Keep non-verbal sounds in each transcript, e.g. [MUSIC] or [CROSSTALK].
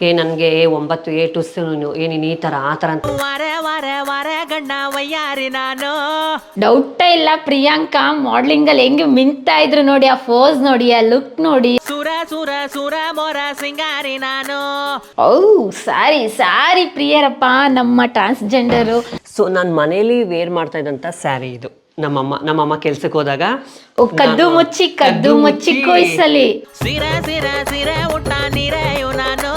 ಏ ನನಗೆ ಒಂಬತ್ತು ಏ ಟುಸ್ಸು ಏನಿನ್ ಈ ಥರ ಆ ಥರ ಅಂತ. ವಾರೆ ವಾರೆ ವಾರೆ ಗಂಡ ವಯ್ಯಾರಿ ನಾನು. ಡೌಟ್ ಇಲ್ಲ ಪ್ರಿಯಾಂಕಾ ಮಾಡ್ಲಿಂಗ್ ಅಲ್ಲಿ ಹೆಂಗೆ ಮಿಂತಾ ಇದ್ರು ನೋಡಿ ಆ ಫೋಸ್ ನೋಡಿ ಆ ಲುಕ್ ನೋಡಿ. ಸುರ ಸುರ ಸುರ ಮೊರ ಸಿಂಗಾರಿ ನಾನು. ಓ ಸಾರಿ ಸಾರಿ ಪ್ರಿಯರಪ್ಪ ನಮ್ಮ ಟ್ರಾನ್ಸ್ಜೆಂಡರು ಸೊ ನಾನು ಮನೇಲಿ ವೇರ್ ಮಾಡ್ತಾ ಇದ್ದಂತ ಸ್ಯಾರಿ ಇದು. ನಮ್ಮಮ್ಮ ನಮ್ಮಮ್ಮ ಕೆಲ್ಸಕ್ಕೆ ಹೋದಾಗ ಓ ಕದ್ದು ಮುಚ್ಚಿ ಕದ್ದು ಮುಚ್ಚಿ ಕೊಯ್ಸಲಿ. ಸಿರ ಸಿರ ಸಿರ ಊಟ ನೀರೆಯು ನಾನು.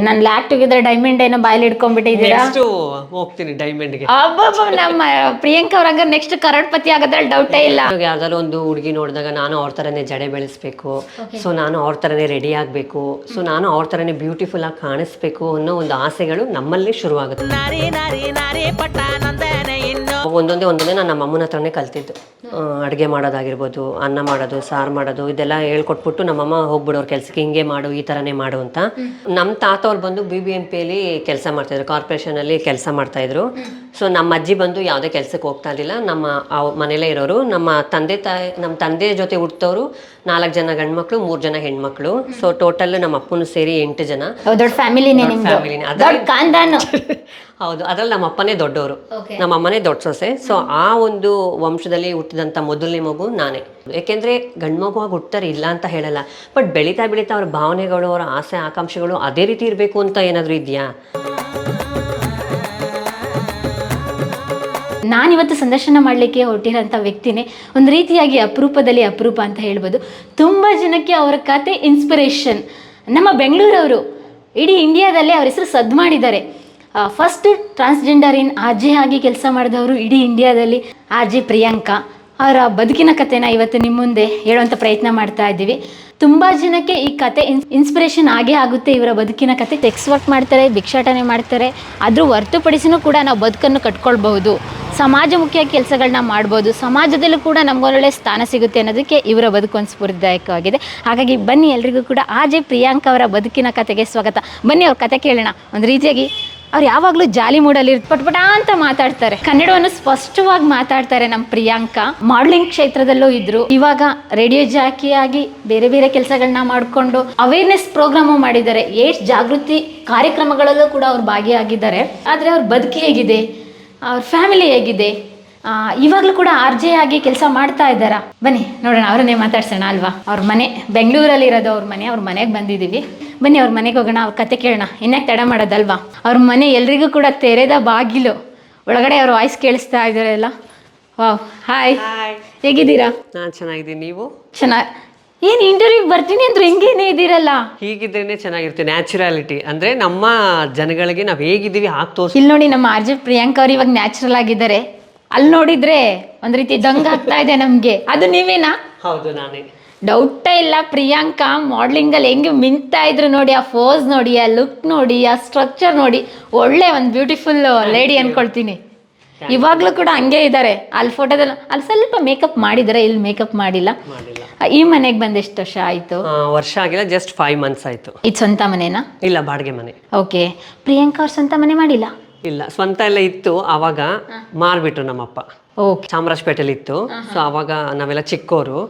ನಾನು ಲ್ಯಾಕ್ ಟುಗೆದರ್ ಡೈಮಂಡ್ ಏನೋ ಬಾಯಲ್ಲಿ ಇಟ್ಕೊಂಡ್ಬಿಟ್ಟಿದ್ದೀರಾ ನೆಕ್ಸ್ಟ್ ಹೋಗ್ತೀನಿ ಡೈಮಂಡ್ಗೆ ಅಬ್ಬಬ್ಬ ನಮ್ಮ ಪ್ರಿಯಾಂಕಾ ಅವ್ರಂಗ ನೆಕ್ಸ್ಟ್ ಕರೋಡ್ಪತಿ ಆಗೋದ್ರಲ್ಲಿ ಡೌಟೇ ಇಲ್ಲ. ಇವಾಗ ಯಾವ್ದಾದ್ರು ಒಂದು ಹುಡುಗಿ ನೋಡಿದಾಗ ನಾನು ಅವ್ರ ತರನೇ ಜಡೆ ಬೆಳೆಸ್ಬೇಕು. ಸೊ ನಾನು ಅವ್ರ ತರನೇ ರೆಡಿ ಆಗ್ಬೇಕು. ಸೊ ನಾನು ಅವ್ರ ತರನೇ ಬ್ಯೂಟಿಫುಲ್ ಆಗಿ ಕಾಣಿಸ್ಬೇಕು ಅನ್ನೋ ಒಂದು ಆಸೆಗಳು ನಮ್ಮಲ್ಲಿ ಶುರುವಾಗುತ್ತೆ. ನಾರಿ ನಾರಿ ನಾರಿ ಒಂದೊಂದೇ ಒಂದೊಂದೇ ನಾನು ನಮ್ಮ ಅಮ್ಮನ ಹತ್ರನೇ ಕಲ್ತಿದ್ದು. ಅಡುಗೆ ಮಾಡೋದಾಗಿರ್ಬೋದು ಅನ್ನ ಮಾಡೋದು ಸಾರು ಮಾಡೋದು ಇದೆಲ್ಲ ಹೇಳ್ಕೊಟ್ಬಿಟ್ಟು ನಮ್ಮಮ್ಮ ಹೋಗ್ಬಿಡೋರು ಕೆಲಸಕ್ಕೆ ಹಿಂಗೆ ಮಾಡು ಈ ಥರನೇ ಮಾಡು ಅಂತ. ನಮ್ಮ ತಾತವ್ರು ಬಂದು ಬಿ ಬಿ ಎಂ ಪಿಯಲ್ಲಿ ಕೆಲಸ ಮಾಡ್ತಾಯಿದ್ರು ಕಾರ್ಪೊರೇಷನಲ್ಲಿ ಕೆಲಸ ಮಾಡ್ತಾಯಿದ್ರು. ಸೊ ನಮ್ಮ ಅಜ್ಜಿ ಬಂದು ಯಾವುದೇ ಕೆಲಸಕ್ಕೆ ಹೋಗ್ತಾ ಇರಲಿಲ್ಲ. ನಮ್ಮ ಮನೇಲೇ ಇರೋರು. ನಮ್ಮ ತಂದೆ ತಾಯಿ ನಮ್ಮ ತಂದೆ ಜೊತೆ ಹುಟ್ಟೋರು ನಾಲ್ಕು ಜನ ಗಂಡ್ಮಕ್ಳು ಮೂರು ಜನ ಹೆಣ್ಮಕ್ಳು. ಸೊ ಟೋಟಲ್ ನಮ್ಮ ಅಪ್ಪನೂ ಸೇರಿ ಎಂಟು ಜನ. ದೊಡ್ಡ ಫ್ಯಾಮಿಲಿನೇ ಫ್ಯಾಮಿಲಿನೇ. [LAUGHS] ಹೌದು ಅದ್ರಲ್ಲಿ ನಮ್ಮ ಅಪ್ಪನೇ ದೊಡ್ಡವರು. ನಮ್ಮ ಅಮ್ಮನೇ ದೊಡ್ಡ ಸೊಸೆ. ಸೊ ಆ ಒಂದು ವಂಶದಲ್ಲಿ ಹುಟ್ಟಿದಂಥ ಮೊದಲನೇ ಮಗು ನಾನೇ. ಯಾಕೆಂದ್ರೆ ಗಂಡು ಮಗುವಾಗಿ ಹುಟ್ಟಾರೆ ಇಲ್ಲ ಅಂತ ಹೇಳಲ್ಲ. ಬಟ್ ಬೆಳೀತಾ ಬೆಳೀತಾ ಅವ್ರ ಭಾವನೆಗಳು ಅವರ ಆಸೆ ಆಕಾಂಕ್ಷೆಗಳು ಅದೇ ರೀತಿ ಇರಬೇಕು ಅಂತ ಏನಾದರೂ ಇದೆಯಾ? ನಾನಿವತ್ತು ಸಂದರ್ಶನ ಮಾಡಲಿಕ್ಕೆ ಹೊರಟಿರೋಂಥ ವ್ಯಕ್ತಿನೇ ಒಂದು ರೀತಿಯಾಗಿ ಅಪರೂಪದಲ್ಲಿ ಅಪರೂಪ ಅಂತ ಹೇಳ್ಬೋದು. ತುಂಬ ಜನಕ್ಕೆ ಅವರ ಕತೆ ಇನ್ಸ್ಪಿರೇಷನ್ ನಮ್ಮ ಬೆಂಗಳೂರವರು ಇಡೀ ಇಂಡಿಯಾದಲ್ಲೇ ಅವ್ರ ಹೆಸರು ಸದ್ದು ಮಾಡಿದ್ದಾರೆ ಫಸ್ಟ್ ಟ್ರಾನ್ಸ್ಜೆಂಡರ್ ಇನ್ ಆಜೆ ಆಗಿ ಕೆಲಸ ಮಾಡಿದವರು ಇಡೀ ಇಂಡಿಯಾದಲ್ಲಿ ಆಜೆ ಪ್ರಿಯಾಂಕಾ. ಅವರ ಬದುಕಿನ ಕಥೆನ ಇವತ್ತು ನಿಮ್ಮ ಮುಂದೆ ಹೇಳುವಂಥ ಪ್ರಯತ್ನ ಮಾಡ್ತಾ ಇದ್ದೀವಿ. ತುಂಬ ಜನಕ್ಕೆ ಈ ಕತೆ ಇನ್ಸ್ ಇನ್ಸ್ಪಿರೇಷನ್ ಆಗೇ ಆಗುತ್ತೆ ಇವರ ಬದುಕಿನ ಕತೆ ಟೆಕ್ಸ್ ವರ್ಕ್ ಮಾಡ್ತಾರೆ, ಭಿಕ್ಷಾಟನೆ ಮಾಡ್ತಾರೆ. ಅದ್ರ ಹೊರತುಪಡಿಸಿನೂ ಕೂಡ ನಾವು ಬದುಕನ್ನು ಕಟ್ಕೊಳ್ಬಹುದು. ಸಮಾಜಮುಖಿಯ ಕೆಲಸಗಳನ್ನ ಮಾಡ್ಬೋದು. ಸಮಾಜದಲ್ಲೂ ಕೂಡ ನಮಗೊಳ್ಳೆ ಸ್ಥಾನ ಸಿಗುತ್ತೆ ಅನ್ನೋದಕ್ಕೆ ಇವರ ಬದುಕು ಒಂದು ಸ್ಫೂರ್ತಿದಾಯಕವಾಗಿದೆ. ಹಾಗಾಗಿ ಬನ್ನಿ ಎಲ್ರಿಗೂ ಕೂಡ ಆಜೆ ಪ್ರಿಯಾಂಕಾ ಅವರ ಬದುಕಿನ ಕತೆಗೆ ಸ್ವಾಗತ. ಬನ್ನಿ ಅವ್ರ ಕತೆ ಕೇಳೋಣ. ಒಂದು ರೀತಿಯಾಗಿ ಅವ್ರು ಯಾವಾಗಲೂ ಜಾಲಿ ಮೂಡಲ್ಲಿ ಪಟ್ಪಟ ಅಂತ ಮಾತಾಡ್ತಾರೆ. ಕನ್ನಡವನ್ನು ಸ್ಪಷ್ಟವಾಗಿ ಮಾತಾಡ್ತಾರೆ ನಮ್ಮ ಪ್ರಿಯಾಂಕಾ. ಮಾಡಲಿಂಗ್ ಕ್ಷೇತ್ರದಲ್ಲೂ ಇದ್ರು. ಇವಾಗ ರೇಡಿಯೋ ಜಾಕಿ ಆಗಿ ಬೇರೆ ಬೇರೆ ಕೆಲಸಗಳನ್ನ ಮಾಡಿಕೊಂಡು ಅವೇರ್ನೆಸ್ ಪ್ರೋಗ್ರಾಮು ಮಾಡಿದ್ದಾರೆ. ಏಟ್ ಜಾಗೃತಿ ಕಾರ್ಯಕ್ರಮಗಳಲ್ಲೂ ಕೂಡ ಅವ್ರು ಭಾಗಿಯಾಗಿದ್ದಾರೆ. ಆದರೆ ಅವ್ರ ಬದುಕಿ ಹೇಗಿದೆ? ಅವ್ರ ಫ್ಯಾಮಿಲಿ ಹೇಗಿದೆ? ಇವಾಗಲೂ ಕೂಡ ಆರ್ ಜೆ ಆಗಿ ಕೆಲಸ ಮಾಡ್ತಾ ಇದ್ದಾರಾ? ಬನ್ನಿ, ನೋಡೋಣ, ಅವರನ್ನೇ ಮಾತಾಡ್ಸೋಣ ಅಲ್ವಾ? ಅವ್ರ ಮನೆ ಬೆಂಗಳೂರಲ್ಲಿ ಇರೋದು ಅವ್ರ ಮನೆ. ಅವ್ರ ಮನೆಗೆ ಬಂದಿದ್ದೀವಿ. ಬನ್ನಿ ಅವ್ರ ಮನೆಗೆ ಹೋಗೋಣ ಅವ್ರ ಕತೆ ಕೇಳೋಣ. ಇನ್ಯಾಕೆ ತಡ ಮಾಡೋದಲ್ವಾ? ಅವ್ರ ಮನೆ ಎಲ್ರಿಗೂ ಕೂಡ ತೆರೆದ ಬಾಗಿಲು. ಒಳಗಡೆ ಅವ್ರ ವಾಯ್ಸ್ ಕೇಳಿಸ್ತಾ ಇದ್ದಾರೆ ಎಲ್ಲ. ವಾವ್ ಹಾಯ್ ಹೇಗಿದ್ದೀರಾ? ನಾನು ಚೆನ್ನಾಗಿದ್ದೀನಿ ನೀವು? ಚೆನ್ನಾಗಿ ಏನು ಇಂಟರ್ವ್ಯೂಗೆ ಬರ್ತೀನಿ ಅಂದ್ರೆ ಹಿಂಗೇನೆ ಇದ್ದೀರಲ್ಲ? ಹೀಗಿದ್ರೇನೆ ಚೆನ್ನಾಗಿರುತ್ತೆ ನ್ಯಾಚುರಾಲಿಟಿ ಅಂದ್ರೆ ನಮ್ಮ ಜನಗಳಿಗೆ ನಾವು ಹೇಗಿದ್ದೀವಿ ಹಾಕ್ತೋ ತೋರಿಸ್ ಇಲ್ಲಿ ನೋಡಿ ನಮ್ಮ ಆರ್ ಜೆ ಪ್ರಿಯಾಂಕಾ ಅವ್ರು ಇವಾಗ ನ್ಯಾಚುರಲ್ ಆಗಿದ್ದಾರೆ. ಅಲ್ಲಿ ನೋಡಿದ್ರೆ ಒಂದ್ ರೀತಿ ದಂಗ ಆಗ್ತಾ ಇದೆ ನಮ್ಗೆ. ಅದು ನೀವೇನಾ? ಹೌದು ನಾನೇ. ಡೌಟೇ ಇಲ್ಲ ಪ್ರಿಯಾಂಕಾ ಮಾಡ್ಲಿಂಗ್ ಅಲ್ಲಿ ಹೆಂಗೆ ಮಿಂತಾ ಇದ್ರು ನೋಡಿ ಆ ಫೋಸ್ ನೋಡಿ ಆ ಲುಕ್ ನೋಡಿ ಆ ಸ್ಟ್ರಕ್ಚರ್ ನೋಡಿ. ಒಳ್ಳೆ ಒಂದು ಬ್ಯೂಟಿಫುಲ್ ಲೇಡಿ ಅನ್ಕೊಳ್ತೀನಿ. ಇವಾಗ್ಲೂ ಕೂಡ ಹಂಗೆ ಇದ್ದಾರೆ ಅಲ್ಲಿ ಫೋಟೋದಲ್ಲಿ ಅಲ್ಲಿ ಸ್ವಲ್ಪ ಮೇಕಪ್ ಮಾಡಿದ್ದಾರೆ ಇಲ್ಲಿ ಮೇಕಪ್ ಮಾಡಿಲ್ಲ. ಈ ಮನೆಗೆ ಬಂದ ಎಷ್ಟು ವರ್ಷ ಆಯ್ತು? ವರ್ಷ ಆಗಿಲ್ಲ ಜಸ್ಟ್ ಫೈವ್ ಮಂತ್ಸ್ ಆಯ್ತು. ಇದು ಸ್ವಂತ ಮನೆನಾ? ಇಲ್ಲ ಬಾಡಿಗೆ ಮನೆ. ಓಕೆ. ಪ್ರಿಯಾಂಕಾ ಅವ್ರ ಸ್ವಂತ ಮನೆ ಮಾಡಿಲ್ಲ? ಇಲ್ಲ ಸ್ವಂತ ಎಲ್ಲ ಇತ್ತು. ಆವಾಗ ಮಾರ್ಬಿಟ್ರು ನಮ್ಮಪ್ಪ. ಚಾಮರಾಜಪೇಟೆಲಿ ಇತ್ತು. ಸೊ ಅವಾಗ ನಾವೆಲ್ಲ ಚಿಕ್ಕೋರು.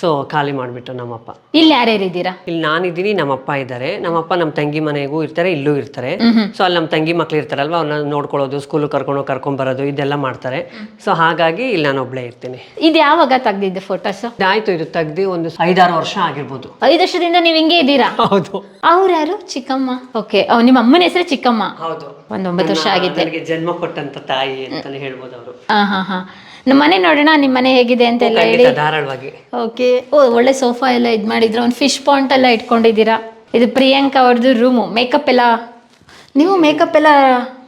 ಸೊ ಖಾಲಿ ಮಾಡಿಬಿಟ್ರು ನಮ್ಮಪ್ಪ. ಇಲ್ಲಿ ಯಾರ್ಯಾರು ಇದ್ದೀರಾ? ಇಲ್ಲಿ ನಾನಿದ್ದೀನಿ ನಮ್ಮಪ್ಪ ಇದ್ದಾರೆ. ನಮ್ಮಪ್ಪ ನಮ್ಮ ತಂಗಿ ಮನೆಗೂ ಇರ್ತಾರೆ ಇಲ್ಲೂ ಇರ್ತಾರೆ. ಸೊ ಅಲ್ಲಿ ನಮ್ಮ ತಂಗಿ ಮಕ್ಳು ಇರ್ತಾರಲ್ವ ಅವ್ರನ್ನ ನೋಡ್ಕೊಳ್ಳೋದು ಸ್ಕೂಲ್ ಕರ್ಕೊಂಡು ಕರ್ಕೊಂಡ್ ಬರೋದು ಇದೆಲ್ಲ ಮಾಡ್ತಾರೆ. ಸೊ ಹಾಗಾಗಿ ಇಲ್ಲಿ ನಾನು ಒಬ್ಳೆ ಇರ್ತೀನಿ. ಇದು ಯಾವಾಗ ತೆಗ್ದಿದ್ದೆ ಫೋಟೋಸ್ ಆಯ್ತು ಇದು ತೆಗ್ದು ಒಂದು ಐದಾರು ವರ್ಷ ಆಗಿರ್ಬೋದು. ಐದು ವರ್ಷದಿಂದ ನೀವು ಹಿಂಗೆ ಇದ್ದೀರಾ? ಹೌದು. ಅವ್ರು ಯಾರು ಚಿಕ್ಕಮ್ಮ ಓಕೆ ನಿಮ್ಮ ಅಮ್ಮನ ಹೆಸರು ಚಿಕ್ಕಮ್ಮ. ಹೌದು. ಒಂದ್ ಒಂಬತ್ತು ವರ್ಷ ಆಗಿದೆ ನನಗೆ ಜನ್ಮ ಕೊಟ್ಟಂತ ತಾಯಿ ಅಂತಾನೆ ಹೇಳ್ಬೋದು ಅವರು. ಹಾ ಹಾ ಹಾ ನಮ್ಮ ಮನೆ ನೋಡೋಣ ನಿಮ್ಮ ಮನೆ ಹೇಗಿದೆ ಅಂತ ಎಲ್ಲ ಹೇಳಿ. ಖಂಡಿತ ಧಾರಾಳವಾಗಿ. ಓಕೆ. ಓ ಒಳ್ಳೆ ಸೋಫಾ ಎಲ್ಲ ಇದು ಮಾಡಿದ್ರು. ಒಂದು ಫಿಶ್ ಪಾಯಿಂಟ್ ಎಲ್ಲ ಇಟ್ಕೊಂಡಿದ್ದೀರಾ? ಇದು ಪ್ರಿಯಾಂಕಾ ಅವ್ರದ್ದು ರೂಮು ಮೇಕಪ್ ಎಲ್ಲ ನೀವು ಮೇಕಪ್ ಎಲ್ಲ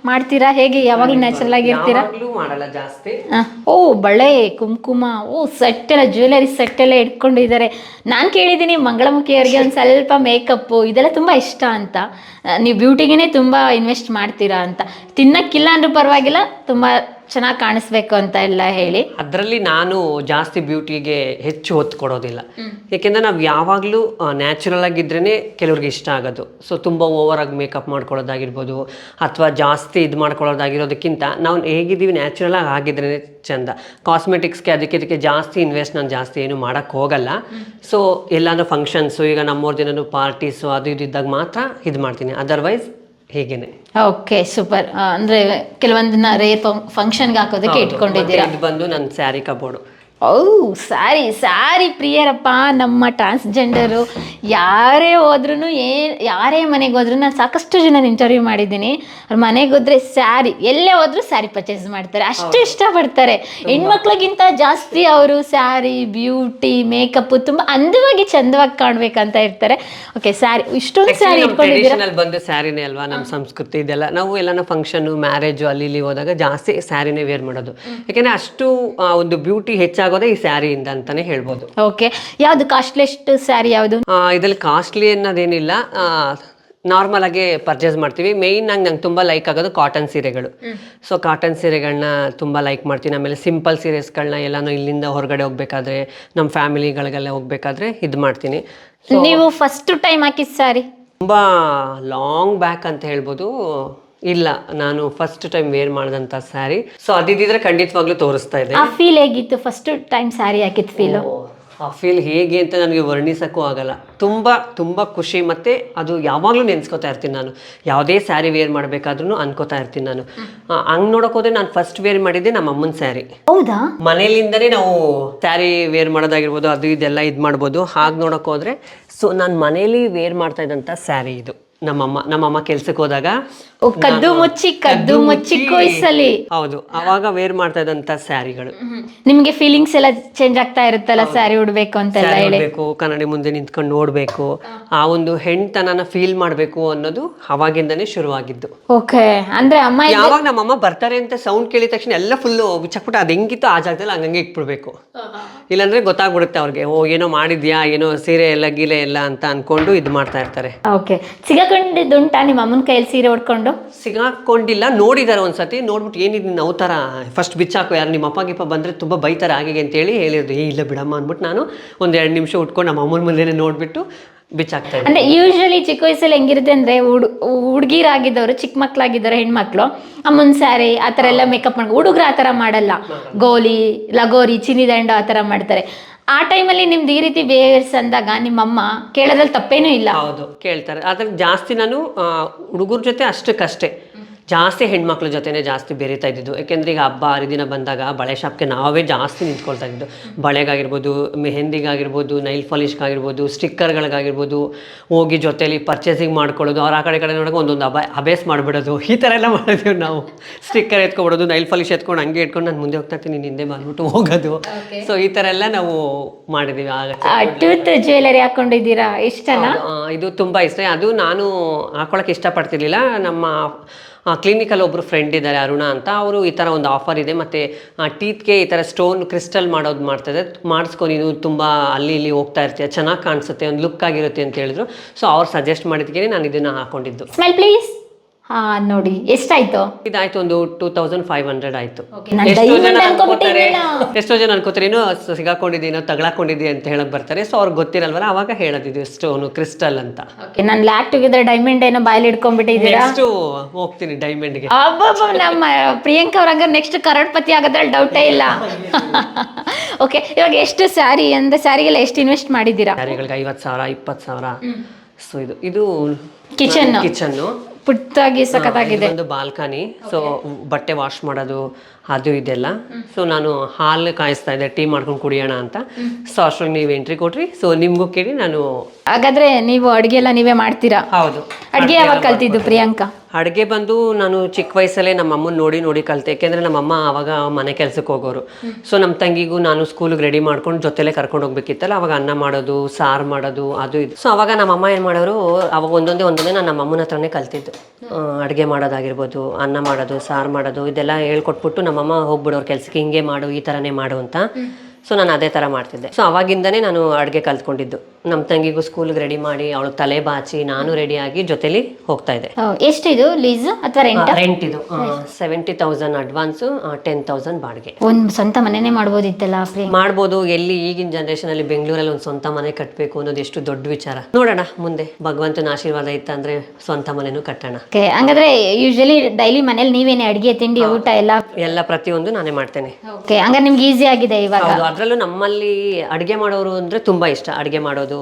ಮಾಡ್ತೀರಾ? ಹೇಗೆ ಯಾವಾಗಲೂ ನ್ಯಾಚುರಲ್ ಆಗಿರ್ತೀರಾ ಯಾವಾಗ್ಲೂ ಮಾಡಲ್ಲ ಜಾಸ್ತಿ. ಆ, ಓ ಬಳೆ ಕುಂಕುಮ ಓ ಸೆಟ್ ಎಲ್ಲ ಜ್ಯುವೆಲರಿ ಸೆಟ್ ಎಲ್ಲ ಇಟ್ಕೊಂಡಿದ್ದಾರೆ. ನಾನು ಕೇಳಿದ್ದೀನಿ ಮಂಗಳಮುಖಿಯವರಿಗೆ ಒಂದು ಸ್ವಲ್ಪ ಮೇಕಪ್ಪು ಇದೆಲ್ಲ ತುಂಬ ಇಷ್ಟ ಅಂತ. ಆ, ನೀವು ಬ್ಯೂಟಿಗೇನೆ ತುಂಬ ಇನ್ವೆಸ್ಟ್ ಮಾಡ್ತೀರಾ ಅಂತ. ತಿನ್ನಕ್ಕಿಲ್ಲ ಅಂದ್ರೂ ಪರವಾಗಿಲ್ಲ ತುಂಬ ಚೆನ್ನಾಗಿ ಕಾಣಿಸ್ಬೇಕು ಅಂತ ಎಲ್ಲ ಹೇಳಿ. ಅದರಲ್ಲಿ ನಾನು ಜಾಸ್ತಿ ಬ್ಯೂಟಿಗೆ ಹೆಚ್ಚು ಒತ್ತು ಕೊಡೋದಿಲ್ಲ. ಯಾಕೆಂದ್ರೆ ನಾವು ಯಾವಾಗಲೂ ನ್ಯಾಚುರಲ್ ಆಗಿದ್ರೇ ಕೆಲವ್ರಿಗೆ ಇಷ್ಟ ಆಗೋದು. ಸೊ, ತುಂಬ ಓವರ್ ಆಗಿ ಮೇಕಪ್ ಮಾಡ್ಕೊಳ್ಳೋದಾಗಿರ್ಬೋದು, ಅಥವಾ ಜಾಸ್ತಿ ಇದು ಮಾಡ್ಕೊಳ್ಳೋದಾಗಿರೋದಕ್ಕಿಂತ ನಾವು ಹೇಗಿದ್ದೀವಿ ನ್ಯಾಚುರಲ್ ಆಗಿ ಆಗಿದ್ರೇ ಚೆಂದ. ಕಾಸ್ಮೆಟಿಕ್ಸ್ಗೆ ಅದಕ್ಕೆ ಇದಕ್ಕೆ ಜಾಸ್ತಿ ಇನ್ವೆಸ್ಟ್ ನಾನು ಜಾಸ್ತಿ ಏನು ಮಾಡೋಕ್ಕೆ ಹೋಗಲ್ಲ. ಸೊ ಎಲ್ಲಾದ್ರೂ ಫಂಕ್ಷನ್ಸು ಈಗ ನಮ್ಮೂರ ದಿನನೂ ಪಾರ್ಟೀಸು ಅದು ಇದು ಇದ್ದಾಗ ಮಾತ್ರ ಇದು ಮಾಡ್ತೀನಿ. ಅದರ್ವೈಸ್ ಹೀಗೇನೆ? ಓಕೆ ಸೂಪರ್ ಅಂದ್ರೆ ಕೆಲವೊಂದನ್ನ ರೇರ್ ಫಂಕ್ಷನ್ಗೆ ಹಾಕೋದಕ್ಕೆ ಇಟ್ಕೊಂಡಿದ್ದೀರಾ? ಇದು ಬಂದು ನನ್ನ ಸ್ಯಾರಿ ಕಬೋರ್ಡು ಓ ಸಾರಿ ಸಾರಿ ಪ್ರಿಯರಪ್ಪ ನಮ್ಮ ಟ್ರಾನ್ಸ್ಜೆಂಡರು ಯಾರೇ ಹೋದ್ರೂ ಏ ಯಾರೇ ಮನೆಗೆ ಹೋದ್ರೂ ನಾನು ಸಾಕಷ್ಟು ಜನ ಇಂಟರ್ವ್ಯೂ ಮಾಡಿದ್ದೀನಿ. ಅವ್ರ ಮನೆಗೆ ಹೋದ್ರೆ ಸ್ಯಾರಿ ಎಲ್ಲೇ ಹೋದ್ರೂ ಸ್ಯಾರಿ ಪರ್ಚೇಸ್ ಮಾಡ್ತಾರೆ. ಅಷ್ಟು ಇಷ್ಟಪಡ್ತಾರೆ. ಹೆಣ್ಮಕ್ಳಿಗಿಂತ ಜಾಸ್ತಿ ಅವರು ಸ್ಯಾರಿ ಬ್ಯೂಟಿ ಮೇಕಪ್ ತುಂಬ ಅಂದವಾಗಿ ಚಂದವಾಗಿ ಕಾಣ್ಬೇಕಂತ ಇರ್ತಾರೆ. ಓಕೆ ಸ್ಯಾರಿ ಇಷ್ಟೊಂದು ಸ್ಯಾರಿ ಟ್ರೆಡಿಷನಲ್ ಬಂದು ಸ್ಯಾರಿನೇ ಅಲ್ವಾ ನಮ್ಮ ಸಂಸ್ಕೃತಿ ಇದೆಲ್ಲ? ನಾವು ಎಲ್ಲಾನ ಫಂಕ್ಷನ್ ಮ್ಯಾರೇಜು ಅಲ್ಲಿ ಇಲ್ಲಿ ಹೋದಾಗ ಜಾಸ್ತಿ ಸ್ಯಾರಿನೇ ವೇರ್ ಮಾಡೋದು. ಯಾಕೆಂದ್ರೆ ಅಷ್ಟು ಒಂದು ಬ್ಯೂಟಿ ಹೆಚ್ಚಾಗೋದೇ ಈ ಸ್ಯಾರಿಯಿಂದ ಅಂತಾನೆ ಹೇಳ್ಬೋದು. ಓಕೆ ಯಾವ್ದು ಕಾಸ್ಟ್ಲೆಸ್ಟ್ ಸ್ಯಾರಿ ಯಾವುದು? ಇದ್ರಲ್ಲಿ ಕಾಸ್ಟ್ಲಿ ಅನ್ನೋದೇನಿಲ್ಲ. ನಾರ್ಮಲ್ ಆಗಿ ಪರ್ಚೇಸ್ ಮಾಡ್ತೀವಿ. ಮೇಯ್ನ್ ಆಗಿ ನಂಗೆ ತುಂಬ ಲೈಕ್ ಆಗೋದು ಕಾಟನ್ ಸೀರೆಗಳು. ಸೊ ಕಾಟನ್ ಸೀರೆಗಳನ್ನ ತುಂಬ ಲೈಕ್ ಮಾಡ್ತೀನಿ ಆಮೇಲೆ ಸಿಂಪಲ್ ಸೀರೆಸ್ಗಳನ್ನ ಎಲ್ಲಾನು ಇಲ್ಲಿಂದ ಹೊರಗಡೆ ಹೋಗ್ಬೇಕಾದ್ರೆ ನಮ್ಮ ಫ್ಯಾಮಿಲಿಗಳಿಗೆಲ್ಲ ಹೋಗ್ಬೇಕಾದ್ರೆ ಇದು ಮಾಡ್ತೀನಿ. ನೀವು ಫಸ್ಟ್ ಟೈಮ್ ಹಾಕಿದ ಸ್ಯಾರಿ ತುಂಬ ಲಾಂಗ್ ಬ್ಯಾಕ್ ಅಂತ ಹೇಳ್ಬೋದು. ಇಲ್ಲ ನಾನು ಫಸ್ಟ್ ಟೈಮ್ ವೇರ್ ಮಾಡಿದಂತ ಸ್ಯಾರಿ ಸೊ ಅದಿದ್ರೆ ಖಂಡಿತವಾಗ್ಲೂ ತೋರಿಸ್ತಾ ಇದೆ ಫೀಲ್ ಹೇಗಿತ್ತು? ಫಸ್ಟ್ ಟೈಮ್ ಸ್ಯಾರಿ ಹಾಕಿದ ಫೀಲು ಆ ಫೀಲ್ ಹೇಗೆ ಅಂತ ನನಗೆ ವರ್ಣಿಸೋಕ್ಕೂ ಆಗಲ್ಲ. ತುಂಬ ತುಂಬ ಖುಷಿ ಮತ್ತು ಅದು ಯಾವಾಗಲೂ ನೆನೆಸ್ಕೋತಾ ಇರ್ತೀನಿ ನಾನು. ಯಾವುದೇ ಸ್ಯಾರಿ ವೇರ್ ಮಾಡಬೇಕಾದ್ರೂ ಅನ್ಕೋತಾ ಇರ್ತೀನಿ ನಾನು. ಹಂಗೆ ನೋಡೋಕೆ ಹೋದ್ರೆ ನಾನು ಫಸ್ಟ್ ವೇರ್ ಮಾಡಿದ್ದೆ ನಮ್ಮ ಅಮ್ಮನ ಸ್ಯಾರಿ ಹೌದಾ? ಮನೆಯಲ್ಲಿಂದನೇ ನಾವು ಸ್ಯಾರಿ ವೇರ್ ಮಾಡೋದಾಗಿರ್ಬೋದು ಅದು ಇದೆಲ್ಲ ಇದು ಮಾಡ್ಬೋದು. ಹಾಗೆ ನೋಡೋಕೆ ಹೋದರೆ ಸೊ ನಾನು ಮನೇಲಿ ವೇರ್ ಮಾಡ್ತಾ ಇದ್ದಂಥ ಸ್ಯಾರಿ ಇದು. ನಮ್ಮಮ್ಮ ನಮ್ಮಮ್ಮ ಕೆಲ್ಸಕ್ಕೆ ಹೋದಾಗ ಕದ್ದು ಮುಚ್ಚಿ ಕದ್ದು ಮುಚ್ಚಿ. ಕೊಯ್ಸಲಿ. ಹೌದು ಅವಾಗ ವೇರ್ ಮಾಡ್ತಾ ಇದ್ದಂತ ಸ್ಯಾರಿಗಳು ನಿಮ್ಗೆ ಫೀಲಿಂಗ್ಸ್ ಎಲ್ಲ ಚೇಂಜ್ ಆಗ್ತಾ ಇರುತ್ತಲ್ಲ ಸ್ಯಾರಿ ಉಡ್ಬೇಕು ಹೇಳಿ. ಉಡ್ಬೇಕು ಕನ್ನಡಿ ಮುಂದೆ ನಿಂತ್ಕೊಂಡು ನೋಡ್ಬೇಕು ಆ ಒಂದು ಹೆಣ್ತನನ ಫೀಲ್ ಮಾಡ್ಬೇಕು ಅನ್ನೋದು ಅವಾಗಿಂದನೇ ಶುರುವಾಗಿದ್ದು. ಓಕೆ ಅಂದ್ರೆ ಅಮ್ಮ ಯಾವಾಗ ಯಾವಾಗ ನಮ್ಮಮ್ಮ ಬರ್ತಾರೆ ಅಂತ ಸೌಂಡ್ ಕೇಳಿದ ತಕ್ಷಣ ಎಲ್ಲ ಫುಲ್ ಚಕ್ಬಿಟ್ಟು ಅದು ಹೆಂಗಿತ್ತು ಆ ಜಾಗದಲ್ಲಿ ಹಂಗಂಗೆ ಇಟ್ಬಿಡ್ಬೇಕು. ಇಲ್ಲಾಂದ್ರೆ ಗೊತ್ತಾಗ್ಬಿಡುತ್ತೆ ಅವ್ರಿಗೆ ಓ ಏನೋ ಮಾಡಿದ್ಯಾ? ಏನೋ ಸೀರೆ ಎಲ್ಲ ಗೀಲೆ ಎಲ್ಲ ಅಂತ ಅನ್ಕೊಂಡು ಇದು ಮಾಡ್ತಾ ಇರ್ತಾರೆ. ಓಕೆ ಸಿಗಕೊಂಡಿದ್ದುಂಟಾ ನಿಮ್ಮ ಅಮ್ಮನ ಕೈಯಲ್ಲಿ ಸೀರೆ ಉಡ್ಕೊಂಡು ಸಿಗಾಕೊಂಡಿಲ್ಲ ನೋಡಿದ್ದಾರೆ ಒಂದ್ಸತಿ ನೋಡ್ಬಿಟ್ಟು ಏನಿದ್ ನಿನ್ನ ಅವತಾರ? ಫಸ್ಟ್ ಬಿಚ್ಚಾಕು ಯಾರು? ನಿಮ್ಮ ಅಪ್ಪ ಗಿಪ್ಪ ಬಂದರೆ ತುಂಬ ಬೈತಾರೆ ಹಾಗೆ ಅಂತೇಳಿ ಹೇಳಿದ್ರು. ಏ ಇಲ್ಲ ಬಿಡಮ್ಮ ಅಂದ್ಬಿಟ್ಟು ನಾನು ಒಂದು ಎರಡು ನಿಮಿಷ ಉಟ್ಕೊಂಡು ನಮ್ಮ ಅಮ್ಮನ ಮುಂದೆನೇ ನೋಡಿಬಿಟ್ಟು ಬಿಚ್ಚಾಕ್ತಾ ಅಂದರೆ ಯೂಶಲಿ ಚಿಕ್ಕ ವಯಸ್ಸಲ್ಲಿ ಹೆಂಗಿರುತ್ತೆ ಅಂದ್ರೆ ಹುಡ್ ಹುಡುಗಿರಾಗಿದ್ದವರು ಚಿಕ್ಕ ಮಕ್ಳಾಗಿದ್ದಾರೆ ಹೆಣ್ಮಕ್ಳು ಅಮ್ಮನ ಸ್ಯಾರಿ ಆ ಥರ ಎಲ್ಲ ಮೇಕಪ್ ಮಾಡ್ಕೊಂಡು ಹುಡುಗರು ಆ ಥರ ಮಾಡಲ್ಲ. ಗೋಲಿ ಲಗೋರಿ ಚಿನಿದಂಡ ಆ ಥರ ಮಾಡ್ತಾರೆ. ಆ ಟೈಮಲ್ಲಿ ನಿಮ್ದು ಈ ರೀತಿ ಬಿಹೇವಿಯರ್ಸ್ ಅಂದಾಗ ನಿಮ್ಮಮ್ಮ ಕೇಳೋದ್ರಲ್ಲಿ ತಪ್ಪೇನೂ ಇಲ್ಲ. ಹೌದು, ಕೇಳ್ತಾರೆ. ಆದ್ರೆ ಜಾಸ್ತಿ ನಾನು ಹುಡುಗರ ಜೊತೆ ಅಷ್ಟಕ್ಕಷ್ಟೇ. ಜಾಸ್ತಿ ಹೆಣ್ಮಕ್ಳ ಜೊತೆನೇ ಜಾಸ್ತಿ ಬೆರೀತಾ ಇದ್ದಿದ್ದು. ಯಾಕೆಂದ್ರೆ ಈಗ ಹಬ್ಬ ಹರಿದಿನ ಬಂದಾಗ ಬಳೆ ಶಾಪ್ಗೆ ನಾವೇ ಜಾಸ್ತಿ ನಿಂತ್ಕೊಳ್ತಾ ಇದ್ದು ಬಳೆಗಾಗಿರ್ಬೋದು ಮೆಹಂದಿಗಾಗಿರ್ಬೋದು ನೈಲ್ ಪಾಲಿಶ್ಗಾಗಿರ್ಬೋದು ಸ್ಟಿಕ್ಕರ್ಗಳಿಗಾಗಿರ್ಬೋದು ಹೋಗಿ ಜೊತೆಲಿ ಪರ್ಚೇಸಿಂಗ್ ಮಾಡ್ಕೊಳ್ಳೋದು ಅವ್ರ ಆ ಕಡೆ ಕಡೆ ನೋಡೋಕೆ ಒಂದೊಂದು ಅಬ ಅಬೇಸ್ ಮಾಡಿಬಿಡೋದು. ಈ ಥರ ಎಲ್ಲ ಮಾಡಿದ್ವಿ ನಾವು. ಸ್ಟಿಕ್ಕರ್ ಎತ್ಕೊಬಿಡೋದು ನೈಲ್ ಪಾಲಿಶ್ ಎತ್ಕೊಂಡು ಹಂಗೆ ಇಟ್ಕೊಂಡು ನಾನು ಮುಂದೆ ಹೋಗ್ತಾ ಇರ್ತೀನಿ ಹಿಂದೆ ಬಂದ್ಬಿಟ್ಟು ಹೋಗೋದು. ಸೊ ಈ ಥರ ಎಲ್ಲ ನಾವು ಮಾಡಿದ್ದೀವಿ ಆಗ. ಟೂತ್ ಜ್ಯುವೆಲರಿ ಹಾಕೊಂಡಿದ್ದೀರಾ? ಇಷ್ಟನಾ? ಇದು ತುಂಬ ಇಷ್ಟ. ಅದು ನಾನು ಹಾಕೊಳಕ್ಕೆ ಇಷ್ಟಪಡ್ತಿರ್ಲಿಲ್ಲ. ನಮ್ಮ ಕ್ಲಿನಿಕಲ್ಲಿ ಒಬ್ಬರು ಫ್ರೆಂಡ್ ಇದ್ದಾರೆ, ಅರುಣ ಅಂತ. ಅವರು ಈ ಥರ ಒಂದು ಆಫರ್ ಇದೆ. ಮತ್ತು ಟೀತ್ಗೆ ಈ ಥರ ಸ್ಟೋನ್ ಕ್ರಿಸ್ಟಲ್ ಮಾಡೋದು ಮಾಡ್ತಾರೆ ಮಾಡಿಸ್ಕೊ ನೀನು ತುಂಬ ಅಲ್ಲಿ ಇಲ್ಲಿ ಹೋಗ್ತಾ ಇರ್ತೀಯ, ಚೆನ್ನಾಗಿ ಕಾಣಿಸುತ್ತೆ, ಒಂದು ಲುಕ್ ಆಗಿರುತ್ತೆ ಅಂತ ಹೇಳಿದ್ರು. ಸೊ ಅವ್ರು ಸಜೆಸ್ಟ್ ಮಾಡಿದ್ಕೆ ನಾನು ಇದನ್ನು ಹಾಕೊಂಡಿದ್ದು. ಸ್ಮೈಲ್ ಪ್ಲೀಸ್ ಹಾ ನೋಡಿ ಎಷ್ಟಾಯ್ತು? ಇದಾಯ್ತು ಒಂದು ಟೂ ತೌಸಂಡ್ ಫೈವ್ ಹಂಡ್ರೆಡ್ ಆಯ್ತು. Okay, ನಾನ್ ಎಷ್ಟೋ ಜನ diamond ಅನ್ಕೋತಾರೆ ಅನ್ಕೊಂಡ್ಬಿಟ್ಟಿದ್ದೀನೋ. ಎಷ್ಟೋ ಜನ ಅನ್ಕೋತಾರೆ ಏನೋ ಸಿಗಾಕೊಂಡಿದ್ದೀನೋ ತಗಳಾಕೊಂಡಿದ್ದೀಯ ಅಂತ ಹೇಳಕ್ ಬರ್ತಾರೆ. ಸೊ ಅವ್ರಿಗೆ ಗೊತ್ತಿರಲ್ವಲ್ಲ ಅವಾಗ ಹೇಳೋದಿದ್ದು ಸ್ಟೋನು ಕ್ರಿಸ್ಟಲ್ ಅಂತ. ಓಕೆ ನಾನು ಲ್ಯಾಕ್ ಟುಗೆದರ್ ಡೈಮಂಡ್ ಏನೋ ಬಾಯಲ್ಲಿ ಇಟ್ಕೊಂಡ್ಬಿಟ್ಟಿದ್ದೀರಾ ನೆಕ್ಸ್ಟ್ ಹೋಗ್ತೀನಿ ಡೈಮಂಡ್ಗೆ. ಅಬ್ಬಬ್ಬ ನಮ್ಮ ಪ್ರಿಯಾಂಕಾ ಅವ್ರಂಗ ನೆಕ್ಸ್ಟ್ ಕರೋಡ್ಪತಿ ಆಗೋದ್ರಲ್ಲಿ ಡೌಟೇ ಇಲ್ಲ. [LAUGHS] ಓಕೆ ಇವಾಗ ಎಷ್ಟು ಸ್ಯಾರಿ ಅಂದ್ರೆ ಸ್ಯಾರಿಗೆಲ್ಲ ಎಷ್ಟು ಇನ್ವೆಸ್ಟ್ ಮಾಡಿದ್ದೀರಾ? ಸ್ಯಾರಿಗಳಿಗೆ ಐವತ್ತು ಸಾವಿರ ಇಪ್ಪತ್ತು ಸಾವಿರ. ಸೊ ಇದು ಇದು ಕಿಚನ್ ಕಿಚನ್ನು ಪುಟ್ಟಾಗಿ ಸಖತ್ತಾಗಿದೆ. ಒಂದು ಬಾಲ್ಕನಿ. ಸೊ ಬಟ್ಟೆ ವಾಶ್ ಮಾಡೋದು ಅದು ಇದೆಲ್ಲ. ಸೊ ನಾನು ಹಾಲು ಕಾಯಿಸ್ತಾ ಇದ್ದೆ ಟೀ ಮಾಡ್ಕೊಂಡು ಕುಡಿಯೋಣ ಅಂತ. ಸೊ ಅಷ್ಟೊಂದು ನೀವು ಎಂಟ್ರಿ ಕೊಟ್ರಿ. ಸೊ ನಿಮಗೂ ಕೇಳಿ ನಾನು ಹಾಗಾದ್ರೆ ನೀವು ಅಡುಗೆ ಎಲ್ಲ ನೀವೇ ಮಾಡ್ತೀರಾ? ಹೌದು. ಅಡುಗೆ ಯಾವಾಗ ಕಲ್ತಿದ್ದು ಪ್ರಿಯಾಂಕಾ? ಅಡುಗೆ ಬಂದು ನಾನು ಚಿಕ್ಕ ವಯಸ್ಸಲ್ಲೇ ನಮ್ಮ ಅಮ್ಮನ ನೋಡಿ ನೋಡಿ ಕಲಿತೆ. ಯಾಕೆಂದರೆ ನಮ್ಮ ಅಮ್ಮ ಅವಾಗ ಮನೆ ಕೆಲಸಕ್ಕೆ ಹೋಗೋರು. ಸೊ ನಮ್ಮ ತಂಗಿಗೂ ನಾನು ಸ್ಕೂಲಿಗೆ ರೆಡಿ ಮಾಡ್ಕೊಂಡು ಜೊತೆಲೇ ಕರ್ಕೊಂಡು ಹೋಗ್ಬೇಕಿತ್ತಲ್ಲ. ಅವಾಗ ಅನ್ನ ಮಾಡೋದು ಸಾರು ಮಾಡೋದು ಅದು ಇದು. ಸೊ ಅವಾಗ ನಮ್ಮ ಅಮ್ಮ ಏನು ಮಾಡೋರು ಅವಾಗ ಒಂದೊಂದೇ ಒಂದೊಂದೇ ನಾನು ನಮ್ಮ ಅಮ್ಮನ ಹತ್ರನೇ ಕಲ್ತಿದ್ದು. ಅಡುಗೆ ಮಾಡೋದಾಗಿರ್ಬೋದು ಅನ್ನ ಮಾಡೋದು ಸಾರು ಮಾಡೋದು ಇದೆಲ್ಲ ಹೇಳ್ಕೊಟ್ಬಿಟ್ಟು ನಮ್ಮಮ್ಮ ಹೋಗ್ಬಿಡೋರು ಕೆಲ್ಸಕ್ಕೆ ಹಿಂಗೆ ಮಾಡು ಈ ಥರನೇ ಮಾಡು ಅಂತ. ಸೊ ನಾನು ಅದೇ ಥರ ಮಾಡ್ತಿದ್ದೆ. ಸೊ ಅವಾಗಿಂದನೇ ನಾನು ಅಡುಗೆ ಕಲ್ತ್ಕೊಂಡಿದ್ದು. ನಮ್ಮ ತಂಗಿಗೂ ಸ್ಕೂಲ್ಗೆ ರೆಡಿ ಮಾಡಿ ಅವಳು ತಲೆ ಬಾಚಿ ನಾನು ರೆಡಿಯಾಗಿ ಜೊತೆಲಿ ಹೋಗ್ತಾ ಇದ್ದೆ. ಎಷ್ಟಿದು ಲೀಸ್ ಅಥವಾ ರೆಂಟ್ ರೆಂಟ್ ಇದು. Seventy thousand advance ten thousand ಬಾಡಿಗೆ. ಒಂದು ಸ್ವಂತ ಮನೆನೇ ಮಾಡ್ಬೋದಿತ್ತಲ್ಲ ಮಾಡ್ಬೋದು. ಎಲ್ಲಿ ಈಗಿನ ಜನರೇಷನ್ ಅಲ್ಲಿ ಬೆಂಗಳೂರಲ್ಲಿ ಒಂದು ಸ್ವಂತ ಮನೆ ಕಟ್ಟಬೇಕು ಅನ್ನೋದು ಎಷ್ಟು ದೊಡ್ಡ ವಿಚಾರ. ನೋಡೋಣ ಮುಂದೆ. ಭಗವಂತನ ಆಶೀರ್ವಾದ ಇತ್ತಂದ್ರೆ ಸ್ವಂತ ಮನೆನೂ ಕಟ್ಟೋಣ. ಹಂಗಾದ್ರೆ ಯೂಶಲಿ ಡೈಲಿ ಮನೇಲಿ ನೀವೇನೆ ಅಡಿಗೆ ತಿಂಡಿ ಊಟ ಎಲ್ಲ? ಎಲ್ಲ ಪ್ರತಿಯೊಂದು ನಾನೇ ಮಾಡ್ತೇನೆ. ಓಕೆ. ಹಂಗಾರೆ ನಿಮ್ಗೆ ಈಸಿ ಆಗಿದೆ ಇವಾಗ? ಅದ್ರಲ್ಲೂ ನಮ್ಮಲ್ಲಿ ಅಡುಗೆ ಮಾಡೋರು ಅಂದ್ರೆ ತುಂಬಾ ಇಷ್ಟ. ಅಡುಗೆ ಮಾಡೋದು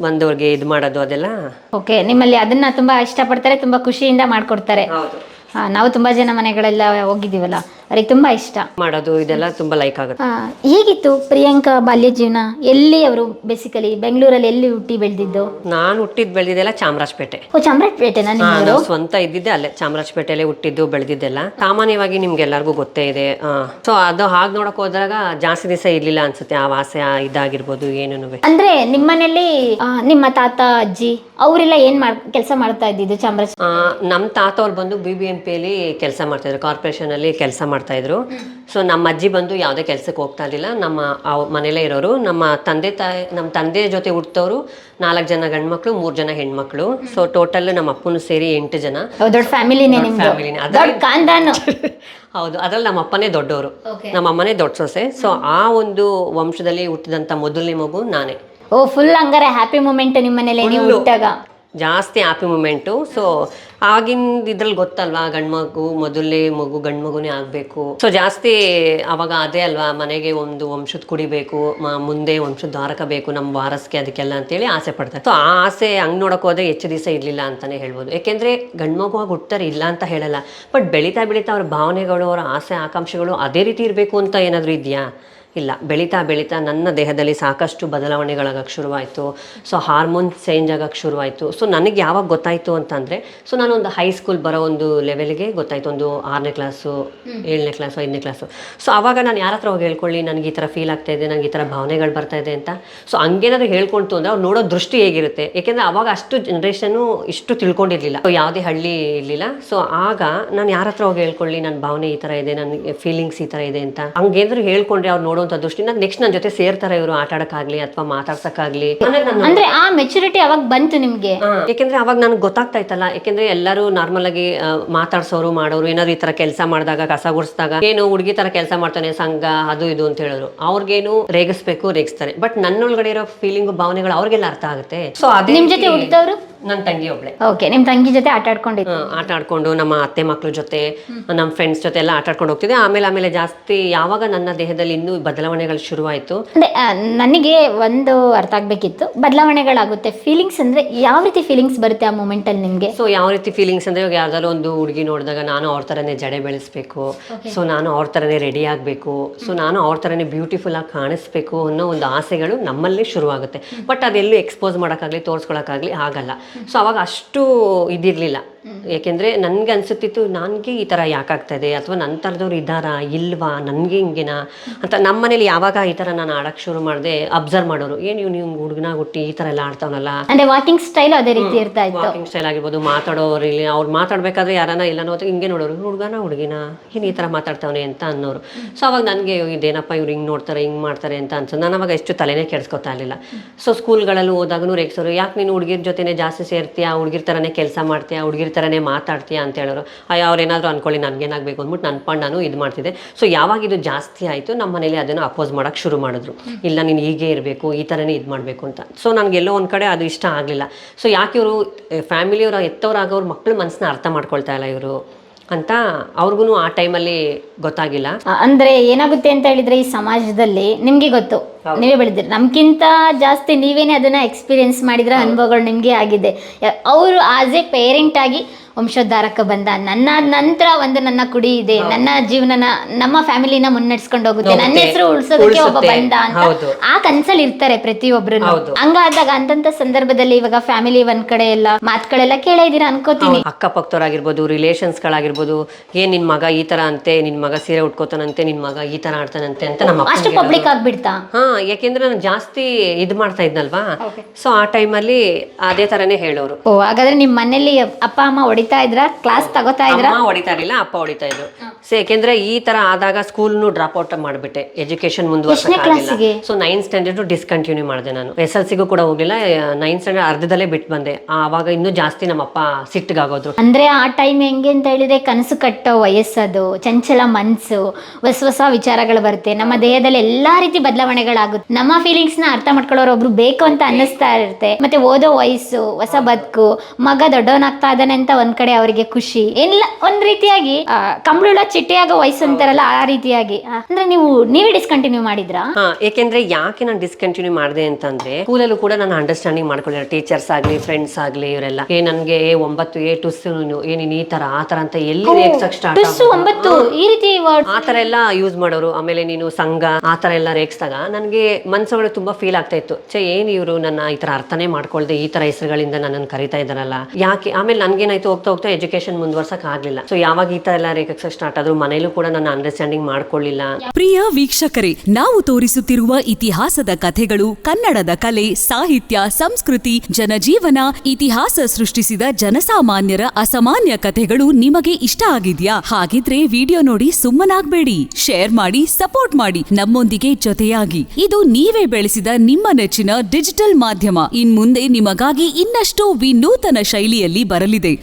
ಬಂದವ್ರಿಗೆ ಇದು ಮಾಡೋದು ಅದೆಲ್ಲ. ಓಕೆ ನಿಮ್ಮಲ್ಲಿ ಅದನ್ನ ತುಂಬಾ ಇಷ್ಟಪಡ್ತಾರೆ ತುಂಬಾ ಖುಷಿಯಿಂದ ಮಾಡ್ಕೊಡ್ತಾರೆ. ಹೌದು. ಆ, ನಾವು ತುಂಬಾ ಜನ ಮನೆಗಳೆಲ್ಲ ಹೋಗಿದ್ದೀವಲ್ಲ ಅವ್ರಿಗೆ ತುಂಬಾ ಇಷ್ಟ. ಮಾಡೋದು ಇದೆಲ್ಲ ತುಂಬಾ ಲೈಕ್ ಆಗುತ್ತೆ. ಆ, ಹೇಗಿತ್ತು ಪ್ರಿಯಾಂಕಾ ಬಾಲ್ಯ ಜೀವನ? ಎಲ್ಲಿ ಅವರು ಬೇಸಿಕಲಿ ಬೆಂಗಳೂರಲ್ಲಿ ಎಲ್ಲಿ ಹುಟ್ಟಿ ಬೆಳೆದಿದ್ದು? ನಾನು ಹುಟ್ಟಿದ್ ಬೆಳೆದಿದ್ದೆಲ್ಲ ಚಾಮರಾಜಪೇಟೆ. ಓ ಚಾಮರಾಜಪೇಟೆನಾ ಹಾ, ನಿಮ್ಮವರು ನಾವು ಸ್ವಂತ ಇದ್ದಿದ್ದೆ ಅಲ್ಲೇ ಚಾಮರಾಜಪೇಟೆಲೆ ಹುಟ್ಟಿದ್ದು ಬೆಳೆದಿದ್ದೆಲ್ಲ. ಸಾಮಾನ್ಯವಾಗಿ ನಿಮ್ಗೆ ಎಲ್ಲರಿಗೂ ಗೊತ್ತೇ ಇದೆ. ಸೊ ಅದು ಹಾಗೆ ನೋಡಕ್ ಹೋದಾಗ ಜಾಸ್ತಿ ದಿವಸ ಇರ್ಲಿಲ್ಲ ಅನ್ಸುತ್ತೆ ಆ ವಾಸ ಆ ಇದಾಗಿರ್ಬೋದು ಏನೇನು ಅಂದ್ರೆ ನಿಮ್ಮನೇಲಿ ಆ, ನಿಮ್ಮ ತಾತ ಅಜ್ಜಿ ಅವರೆಲ್ಲ ಏನ್ ಮಾಡ್ ಕೆಲಸ ಮಾಡ್ತಾ ಇದ್ದಿದ್ದು ಚಾಮರಾಜ? ನಮ್ಮ ತಾತ ಅವ್ರು ಬಂದು ಬಿ ಬಿ ಎಂ ಪಿಯಲ್ಲಿ ಕೆಲಸ ಅಲ್ಲಿ ಕೆಲಸ ಕೆಲಸ ಮಾಡ್ತಾಯಿದ್ರು ಸೊ ನಮ್ಮ ಅಜ್ಜಿ ಬಂದು ಯಾವುದೇ ಕೆಲಸಕ್ಕೆ ಹೋಗ್ತಾ ಇರಲಿಲ್ಲ. ನಮ್ಮ ಮನೇಲೇ ಇರೋರು. ನಮ್ಮ ತಂದೆ ತಾಯಿ ನಮ್ಮ ತಂದೆ ಜೊತೆ ಹುಟ್ಟೋರು ನಾಲ್ಕು ಜನ ಗಂಡ್ಮಕ್ಳು ಮೂರು ಜನ ಹೆಣ್ಮಕ್ಳು. ಸೊ ಟೋಟಲ್ ನಮ್ಮ ಅಪ್ಪನು ಸೇರಿ ಎಂಟು ಜನ. ದೊಡ್ಡ ಫ್ಯಾಮಿಲಿನೇ ಫ್ಯಾಮಿಲಿನೇ [LAUGHS] ಹೌದು ಅದ್ರಲ್ಲಿ ನಮ್ಮ ಅಪ್ಪನೇ ದೊಡ್ಡವರು. ನಮ್ಮ ಅಮ್ಮನೇ ದೊಡ್ಡ ಸೊಸೆ. ಸೊ ಆ ಒಂದು ವಂಶದಲ್ಲಿ ಹುಟ್ಟಿದಂಥ ಮೊದಲನೇ ಮಗು ನಾನೇ. ಓ ಫುಲ್ ಹಂಗಾರೆ ಹ್ಯಾಪಿ ಮೂಮೆಂಟ್ ನಿಮ್ಮ ಮನೇಲಿ ನೀವು. ಹುಟ್ಟಾಗ. ಜಾಸ್ತಿ ಹ್ಯಾಪಿ ಮೂಮೆಂಟು ಸೊ ಆಗಿನ ಇದ್ರಲ್ಲಿ ಗೊತ್ತಲ್ವಾ ಗಂಡ್ಮಗು ಮೊದಲೇ ಮಗು ಗಂಡು ಮಗುನೇ ಆಗಬೇಕು. ಸೊ ಜಾಸ್ತಿ ಅವಾಗ ಅದೇ ಅಲ್ವಾ, ಮನೆಗೆ ಒಂದು ವಂಶದ ಕುಡಿಬೇಕು ಮುಂದೆ ವಂಶದ ದ್ವಾರಕ ಬೇಕು ನಮ್ಮ ವಾರಸ್ಗೆ ಅದಕ್ಕೆಲ್ಲ ಅಂತೇಳಿ ಆಸೆ ಪಡ್ತಾರೆ. ಸೊ ಆ ಆಸೆ ಹಂಗೆ ನೋಡಕ್ಕೆ ಹೋದ್ರೆ ಹೆಚ್ಚು ದಿವಸ ಇರಲಿಲ್ಲ ಅಂತಾನೆ ಹೇಳ್ಬೋದು. ಯಾಕೆಂದ್ರೆ ಗಂಡು ಮಗುವಾಗ ಹುಟ್ಟಾರೆ ಇಲ್ಲ ಅಂತ ಹೇಳಲ್ಲ. ಬಟ್ ಬೆಳೀತಾ ಬೆಳೀತಾ ಅವ್ರ ಭಾವನೆಗಳು, ಅವರ ಆಸೆ, ಆಕಾಂಕ್ಷೆಗಳು ಅದೇ ರೀತಿ ಇರಬೇಕು ಅಂತ ಏನಾದರೂ ಇದೆಯಾ? ಇಲ್ಲ, ಬೆಳೀತಾ ಬೆಳೀತಾ ನನ್ನ ದೇಹದಲ್ಲಿ ಸಾಕಷ್ಟು ಬದಲಾವಣೆಗಳಾಗಕ್ಕೆ ಶುರುವಾಯಿತು. ಸೊ ಹಾರ್ಮೋನ್ ಚೇಂಜ್ ಆಗಕ್ಕೆ ಶುರುವಾಯಿತು. ಸೊ ನನಗೆ ಯಾವಾಗ ಗೊತ್ತಾಯಿತು ಅಂತಂದರೆ ಸೊ ನಾನು ಒಂದು ಹೈಸ್ಕೂಲ್ ಬರೋ ಒಂದು ಲೆವೆಲ್ಗೆ ಗೊತ್ತಾಯಿತು. ಒಂದು ಆರನೇ ಕ್ಲಾಸು ಏಳನೇ ಕ್ಲಾಸು ಐದನೇ ಕ್ಲಾಸು ಸೊ ಆವಾಗ ನಾನು ಯಾರ ಹತ್ರ ಹೋಗಿ ಹೇಳ್ಕೊಳ್ಳಿ, ನನಗೆ ಈ ಥರ ಫೀಲ್ ಆಗ್ತಾ ಇದೆ ನನಗೆ ಈ ಥರ ಭಾವನೆಗಳು ಬರ್ತಾ ಇದೆ ಅಂತ. ಸೊ ಹಂಗೇನಾದ್ರು ಹೇಳ್ಕೊಳ್ತು ಅಂದರೆ, ಅವ್ರು ನೋಡೋ ದೃಷ್ಟಿ ಹೇಗಿರುತ್ತೆ? ಏಕೆಂದರೆ ಅವಾಗ ಅಷ್ಟು ಜನ್ರೇಷನು ಇಷ್ಟು ತಿಳ್ಕೊಂಡಿರಲಿಲ್ಲ. ಸೊ ಯಾವುದೇ ಹಳ್ಳಿ ಇರಲಿಲ್ಲ. ಸೊ ಆಗ ನಾನು ಯಾರ ಹತ್ರ ಹೋಗಿ ಹೇಳ್ಕೊಳ್ಳಿ ನನ್ನ ಭಾವನೆ ಈ ಥರ ಇದೆ ನನಗೆ ಫೀಲಿಂಗ್ಸ್ ಈ ಥರ ಇದೆ ಅಂತ. ಹಂಗೇನಾದ್ರು ಹೇಳ್ಕೊಂಡ್ರೆ ಅವ್ರು ನೋಡುವಂಥ ದೃಷ್ಟಿ ನೆಕ್ಸ್ಟ್ ನನ್ನ ಜೊತೆ ಸೇರ್ತಾರೆ ಇವರು ಆಟ ಆಡೋಕ್ಕಾಗಲಿ ಅಥವಾ ಮಾತಾಡ್ಸಕ್ಕಾಗ್ಲಿ. ಅಂದ್ರೆ ಆ ಮೆಚುರಿಟಿ ಅವಾಗ ಬಂತು ನಿಮ್ಗೆ? ಯಾಕೆಂದ್ರೆ ಅವಾಗ ನನ್ಗೆ ಗೊತ್ತಾಗ್ತಾ ಇತ್ತಲ್ಲ ಯಾಕೆಂದ್ರೆ ಎಲ್ಲರೂ ನಾರ್ಮಲ್ ಆಗಿ ಮಾತಾಡ್ಸೋರು ಮಾಡೋರು ಏನಾದ್ರು ಈ ತರ ಕೆಲಸ ಮಾಡಿದಾಗ ಕಸ ಗುಡಿಸಿದಾಗ ಏನು ಹುಡುಗಿ ತರ ಕೆಲಸ ಮಾಡ್ತಾನೆ ಸಂಘ ಅದು ಇದು ಅಂತ ಹೇಳೋರು ಅವ್ರಿಗೇನು ರೇಗಿಸ್ಬೇಕು ರೇಗಿಸ್ತಾರೆ. ಬಟ್ ನನ್ನೊಳಗಡೆ ಇರೋ ಫೀಲಿಂಗ್ ಭಾವನೆಗಳು ಅವ್ರಿಗೆಲ್ಲ ಅರ್ಥ ಆಗುತ್ತೆ. ಸೊ ಅದೇ ನಿಮ್ ಜೊತೆ ಹುಟ್ಟಿದವರು ನನ್ನ ತಂಗಿ ಒಬ್ಳೆ. ಓಕೆ ನಿಮ್ ತಂಗಿ ಜೊತೆ ಆಟ ಆಡ್ಕೊಂಡಿದ್ದು? ಆ, ಆಟ ಆಡ್ಕೊಂಡು ನಮ್ಮ ಅತ್ತೆ ಮಕ್ಳ ಜೊತೆ ನಮ್ಮ ಫ್ರೆಂಡ್ಸ್ ಜೊತೆ ಎಲ್ಲ ಆಟ ಆಡ್ಕೊಂಡು ಹೋಗ್ತಿದ್ದೆ. ಆಮೇಲೆ ಆಮೇಲೆ ಜಾಸ್ತಿ ಯಾವಾಗ ನನ್ನ ದೇಹದಲ್ಲಿ ಇನ್ನೂ ಬದಲಾವಣೆಗಳು ಶುರುವಾಯಿತು? ಅಂದ್ರೆ ಆ, ನನಗೆ ಒಂದು ಅರ್ಥ ಆಗ್ಬೇಕಿತ್ತು. ಬದಲಾವಣೆಗಳಾಗುತ್ತೆ. ಫೀಲಿಂಗ್ಸ್ ಅಂದ್ರೆ ಯಾವ ರೀತಿ ಫೀಲಿಂಗ್ಸ್ ಬರುತ್ತೆ ಆ ಮೂಮೆಂಟ್ ಅಲ್ಲಿ ನಿಮ್ಗೆ? ಸೊ ಯಾವ ರೀತಿ ಫೀಲಿಂಗ್ಸ್ ಅಂದ್ರೆ ಇವಾಗ ಯಾವ್ದಾದ್ರು ಒಂದು ಹುಡುಗಿ ನೋಡಿದಾಗ ನಾನು ಅವ್ರ ತರನೇ ಜಡೆ ಬೆಳೆಸ್ಬೇಕು. ಸೊ ನಾನು ಅವ್ರ ತರನೇ ರೆಡಿ ಆಗಬೇಕು. ಸೊ ನಾನು ಅವ್ರ ತರನೇ ಬ್ಯೂಟಿಫುಲ್ ಆಗಿ ಕಾಣಿಸ್ಬೇಕು ಅನ್ನೋ ಒಂದು ಆಸೆಗಳು ನಮ್ಮಲ್ಲೇ ಶುರುವಾಗುತ್ತೆ. ಬಟ್ ಅದೆಲ್ಲೂ ಎಕ್ಸ್ಪೋಸ್ ಮಾಡೋಕ್ಕಾಗಲಿ ತೋರಿಸ್ಕೊಳಕ್ಕಾಗಲಿ ಆಗಲ್ಲ ಸೊ ಅವಾಗ ಅಷ್ಟು ಇದಿರಲಿಲ್ಲ. ಯಾಕೆಂದರೆ ನನಗೆ ಅನ್ಸುತ್ತಿತ್ತು ನನಗೆ ಈ ಥರ ಯಾಕಾಗ್ತಾ ಇದೆ ಅಥವಾ ನನ್ನ ಥರದವ್ರು ಇದ್ದಾರಾ? ಇಲ್ವಾ? ನನಗೆ ಹಿಂಗೇನಾ? ಅಂತ ನಮ್ಮ ಮನೇಲಿ ಯಾವಾಗ ಈ ಥರ ನಾನು ಆಡೋಕ್ಕೆ ಶುರು ಮಾಡಿದೆ ಅಬ್ಸರ್ವ್ ಮಾಡೋರು. ಏನು ಇವ್ನು ನೀವು ಹುಡುಗನ ಹುಟ್ಟಿ ಈ ಥರ ಎಲ್ಲ ಆಡ್ತಾವನಲ್ಲ? ಅಂದ್ರೆ ವಾಕಿಂಗ್ ಸ್ಟೈಲ್ ಅದೇ ರೀತಿ ಇರ್ತಾ ಇತ್ತು. ವಾಕಿಂಗ್ ಸ್ಟೈಲ್ ಆಗಿರ್ಬೋದು ಮಾತಾಡೋರು ಇಲ್ಲಿ ಅವ್ರು ಮಾತಾಡ್ಬೇಕಾದ್ರೆ ಯಾರನ್ನ ಇಲ್ಲ ಅನ್ನೋ ಹಿಂಗೆ ನೋಡೋರು ಹುಡುಗನ ಹುಡುಗಿನ? ಏನು ಈ ಥರ ಮಾತಾಡ್ತಾವನೆ? ಅಂತ ಅನ್ನೋರು. ಸೊ ಅವಾಗ ನನಗೆ ಇದೇನಪ್ಪ ಇವ್ರು ಹಿಂಗೆ ನೋಡ್ತಾರೆ ಹಿಂಗೆ ಮಾಡ್ತಾರೆ? ಅಂತ ಅನ್ಸೋದು ನಾನು ಅವಾಗ ಎಷ್ಟು ತಲೆನೇ ಕೆಡಿಸ್ಕೊತಾ ಇರಲಿಲ್ಲ. ಸೊ ಸ್ಕೂಲ್ಗಳಲ್ಲಿ ಹೋದಾಗೂ ರೇಗ್ಸೋರು ಯಾಕೆ ನೀನು ಹುಡುಗಿರ ಜೊತೆನೇ ಜಾಸ್ತಿ ಸೇರ್ತೀಯಾ? ಹುಡುಗಿರ ಥರನೇ ಕೆಲಸ ಮಾಡ್ತೀಯಾ? ಹುಡುಗಿರ ಥರನೇ ಮಾತಾಡ್ತೀಯಾ ಅಂತ ಹೇಳೋರು, ಅಯ್ಯೋ, ಅವ್ರೇನಾದರೂ ಅಂದ್ಕೊಳ್ಳಿ ನನಗೇನಾಗಬೇಕು ಅಂದ್ಬಿಟ್ಟು ನನ್ನ ಪಣ್ಣ ನಾನು ಇದು ಮಾಡ್ತಿದ್ದೆ. ಸೊ ಯಾವಾಗ ಇದು ಜಾಸ್ತಿ ಆಯಿತು ನಮ್ಮ ಮನೇಲಿ ಅದನ್ನು ಅಪೋಸ್ ಮಾಡೋಕ್ಕೆ ಶುರು ಮಾಡಿದ್ರು. ಇಲ್ಲ, ನೀನು ಹೀಗೆ ಇರಬೇಕು, ಈ ಥರನೇ ಇದು ಮಾಡಬೇಕು ಅಂತ. ಸೊ ನನಗೆಲ್ಲೋ ಒಂದು ಕಡೆ ಅದು ಇಷ್ಟ ಆಗಲಿಲ್ಲ. ಸೊ ಯಾಕೆ ಇವರು ಫ್ಯಾಮಿಲಿಯವರು ಎತ್ತವರಾಗೋರು ಮಕ್ಕಳು ಮನಸ್ಸನ್ನ ಅರ್ಥ ಮಾಡ್ಕೊಳ್ತಾ ಇಲ್ಲ ಇವರು? ಅಂತ ಅವ್ರಿಗೂ ಆ ಟೈಮಲ್ಲಿ ಗೊತ್ತಾಗಿಲ್ಲ. ಅಂದ್ರೆ ಏನಾಗುತ್ತೆ ಅಂತ ಹೇಳಿದ್ರೆ ಈ ಸಮಾಜದಲ್ಲಿ ನಿಮ್ಗೆ ಗೊತ್ತು. ನೀವೇ ಬೆಳೆದಿರಿ. ನಮ್ಗಿಂತ ಜಾಸ್ತಿ ನೀವೇನೆ ಅದನ್ನ ಎಕ್ಸ್ಪೀರಿಯನ್ಸ್ ಮಾಡಿದ್ರ ಅನುಭವಗಳು ನಿಮ್ಗೆ ಆಗಿದೆ. ಅವರು ಆಸ್ ಎ ಪೇರೆಂಟ್ ಆಗಿ ವಂಶೋದ್ಧಾರಕ ಬಂದ. ನನ್ನ ನಂತರ ಒಂದು ನನ್ನ ಕುಡಿ ಇದೆ. ನನ್ನ ಜೀವನನ ನಮ್ಮ ಫ್ಯಾಮಿಲಿನ ಮುನ್ನಡೆಸ್ಕೊಂಡು ಹೋಗುತ್ತೆ. ನನ್ನ. ಹೆಸರು ಉಳಿಸೋದಕ್ಕೆ ಒಬ್ಬ ಬಂದ ಅಂತ. ಆ ಕನ್ಸಲ್ಲಿ ಇರ್ತಾರೆ ಪ್ರತಿಯೊಬ್ರು. ಹಂಗಾದಾಗ ಅಂತಂತ ಸಂದರ್ಭದಲ್ಲಿ ಇವಾಗ ಫ್ಯಾಮಿಲಿ ಒಂದ್ ಕಡೆ ಎಲ್ಲ ಮಾತುಗಳೆಲ್ಲ ಕೇಳೇ ಇದೀರಾ ಅನ್ಕೋತೀನಿ. ಅಕ್ಕಪಕ್ಕದವ್ರಾಗಿರ್ಬೋದು ರಿಲೇಷನ್ಸ್ಗಳಾಗಿರ್ಬೋದು ಏನ್ ನಿನ್ ಮಗ ಈ ತರ ಅಂತೆ ನಿನ್ ಮಗ ಸೀರೆ ಉಟ್ಕೋತಾನಂತೆ ನಿನ್ ಮಗ ಈ ತರ ಆಡ್ತಾನಂತೆ ಅಂತ ನಮ್ಮ ಅಷ್ಟು ಪಬ್ಲಿಕ್ ಆಗ್ಬಿಡ್ತಾ? ಹಾ ಯಾಕೆಂದ್ರೆ ನಾನು ಜಾಸ್ತಿ ಇದ್ ಮಾಡ್ತಾ ಇದ್ನಲ್ವಾ? ಸೊ ಆ ಟೈಮಲ್ಲಿ ಅದೇ ತರನೇ ಹೇಳೋರು. ಓ ಹಾಗಾದ್ರೆ ನಿಮ್ ಮನೇಲಿ ಅಪ್ಪ ಅಮ್ಮ ಹೊಡಿ ಹೊಡಿತಾ ಇದ್ರ? ಕ್ಲಾಸ್ ತಗೋತಾ ಇದ್ರ? ಅಮ್ಮ ಹೊಡಿತಾ ಇರಲಿಲ್ಲ ಅಪ್ಪ ಹೊಡಿತಾ ಇದ್ರು. ಸೊ ಯಾಕೆಂದ್ರೆ ಈ ತರ ಆದಾಗ ಸ್ಕೂಲ್ನು ಡ್ರಾಪ್ ಔಟ್ ಮಾಡ್ಬಿಟ್ಟೆ. ಎಜುಕೇಶನ್ ಕ್ಲಾಸಿಗೆ? ಸೊ ನೈನ್ ಸ್ಟ್ಯಾಂಡರ್ಡ್ ಡಿಸ್ಕಂಟಿನ್ಯೂ ಮಾಡಿದೆ ನಾನು. ಎಸ್ ಎಲ್ ಸಿಗೂ ಕೂಡ ಹೋಗಿಲ್ಲ ನೈನ್ ಸ್ಟ್ಯಾಂಡರ್ಡ್ ಅರ್ಧದಲ್ಲೇ ಬಿಟ್ಟು ಬಂದೆ. ಆವಾಗ ಇನ್ನೂ ಜಾಸ್ತಿ ನಮ್ಮಪ್ಪ ಸಿಟ್ಟಿಗಾಗೋದ್ರು ಅಂದ್ರೆ ಆ ಟೈಮ್ ಹೆಂಗೆ ಅಂತ ಹೇಳಿದ್ರೆ ಕನಸು ಕಟ್ಟೋ ವಯಸ್ಸದು ಚಂಚಲ ಮನ್ಸು ಹೊಸ ಹೊಸ ವಿಚಾರಗಳು ಬರುತ್ತೆ. ನಮ್ಮ ದೇಹದಲ್ಲಿ ಎಲ್ಲಾ ರೀತಿ ಬದಲಾವಣೆಗಳಾಗುತ್ತೆ. ನಮ್ಮ ಫೀಲಿಂಗ್ಸ್ನ ಅರ್ಥ ಮಾಡ್ಕೊಳ್ಳೋರು ಒಬ್ರು ಬೇಕು ಅಂತ ಅನ್ನಿಸ್ತಾ ಇರುತ್ತೆ. ಮತ್ತೆ ಓದೋ ವಯಸ್ಸು ಹೊಸ ಬದುಕು ಮಗ ದೊಡ್ಡವನಾಗ್ತಾ ಇದ್ದಾನೆ ಅಂತ ಒಂದ್ ಕಡೆ ಅವರಿಗೆ ಖುಷಿ. ಎಲ್ಲ ಒಂದ್ ರೀತಿಯಾಗಿ ಕಂಬಳುಳ ಚಿಟ್ಟೆಯಾಗ ವಯಸ್ಸು ಅಂತಾರಲ್ಲ ಆ ರೀತಿಯಾಗಿ. ಅಂದ್ರೆ ನೀವು ನೀವೇ ಡಿಸ್ಕಂಟಿನ್ಯೂ ಮಾಡಿದ್ರಾ? ಹಾ ಏಕೆಂದ್ರೆ ಯಾಕೆ ನಾನು ಡಿಸ್ಕಂಟಿನ್ಯೂ ಮಾಡಿದೆ ಅಂತಂದ್ರೆ ಸ್ಕೂಲಲ್ಲೂ ಕೂಡ ನಾನು ಅಂಡರ್ಸ್ಟ್ಯಾಂಡಿಂಗ್ ಮಾಡ್ಕೊಳ್ಳಿ ಟೀಚರ್ಸ್ ಆಗ್ಲಿ ಫ್ರೆಂಡ್ಸ್ ಆಗ್ಲಿ ಇವರೆಲ್ಲ. ಏ ನನ್ಗೆ ಏ ಒಂಬತ್ತು ಏ ಟುಸ್ ಏನಿನ್ ಈ ತರ ಆ ತರ ಅಂತ ಎಲ್ಲಿ ರೇಗ್ಸಕ್ ಸ್ಟಾರ್ಟ್ ಟುಸ್ಸು ಒಂಬತ್ತು ಈ ರೀತಿ ವರ್ಡ್ ಆ ತರ ಎಲ್ಲ ಯೂಸ್ ಮಾಡೋರು ಆಮೇಲೆ ನೀನು ಸಂಘ ಆ ತರ ಎಲ್ಲ ರೇಗಿಸಿದಾಗ ನನಗೆ ಮನ್ಸೊಳಗೆ ತುಂಬಾ ಫೀಲ್ ಆಗ್ತಾ ಇತ್ತು. ಛೇ ಏನ್ ಇವರು ನನ್ನ ಈ ತರ ಅರ್ಥನೇ ಮಾಡ್ಕೊಳ್ದೆ ಈ ತರ ಹೆಸರುಗಳಿಂದ ನನ್ನನ್ನು ಕರಿತಾ ಇದ್ದಾರಲ್ಲ. ಯಾಕೆ ಆಮೇಲೆ ನನ್ಗೇನಾಯ್ತು ಹೋಗ್ತಾ ಹೋಗ್ತಾ ಎಜುಕೇಶನ್ ಮುಂದುವರ್ಸಕ್ ಆಗ್ಲಿಲ್ಲ. ಸೊ ಯಾವಾಗ ಈ ತರ ಎಲ್ಲ ರೇಗಿಸಕ್ ಸ್ಟಾರ್ಟ್ ಆದ್ರೂ ಮನೇಲೂ ಕೂಡ ನನ್ನ ಅಂಡರ್ಸ್ಟ್ಯಾಂಡಿಂಗ್ ಮಾಡ್ಕೊಳ್ಳಿಲ್ಲ. ಪ್ರಿಯ ವೀಕ್ಷಕರೇ, ನಾವು ತೋರಿಸುತ್ತಿರುವ ಇತಿಹಾಸದ ಕಥೆಗಳು, ಕನ್ನಡದ ಕಲೆ, ಸಾಹಿತ್ಯ, ಸಂಸ್ಕೃತಿ, ಜನಜೀವನ, ಇತಿಹಾಸ ಸೃಷ್ಟಿಸಿದ ಜನಸಾಮಾನ್ಯರ ಅಸಾಮಾನ್ಯ ಕಥೆಗಳು ನಿಮಗೆ ಇಷ್ಟ ಆಗಿದ್ಯಾ? ಹಾಗಿದ್ರೆ ವಿಡಿಯೋ ನೋಡಿ ಸುಮ್ಮನಾಗ್ಬೇಡಿ. ಶೇರ್ ಮಾಡಿ, ಸಪೋರ್ಟ್ ಮಾಡಿ. ನಮ್ಮೊಂದಿಗೆ ಜೊತೆಯಾಗಿ. ಇದು ನೀವೇ ಬೆಳೆಸಿದ ನಿಮ್ಮ ನೆಚ್ಚಿನ ಡಿಜಿಟಲ್ ಮಾಧ್ಯಮ. ಇನ್ ಮುಂದೆ ನಿಮಗಾಗಿ ಇನ್ನಷ್ಟು ವಿನೂತನ ಶೈಲಿಯಲ್ಲಿ ಬರಲಿದೆ.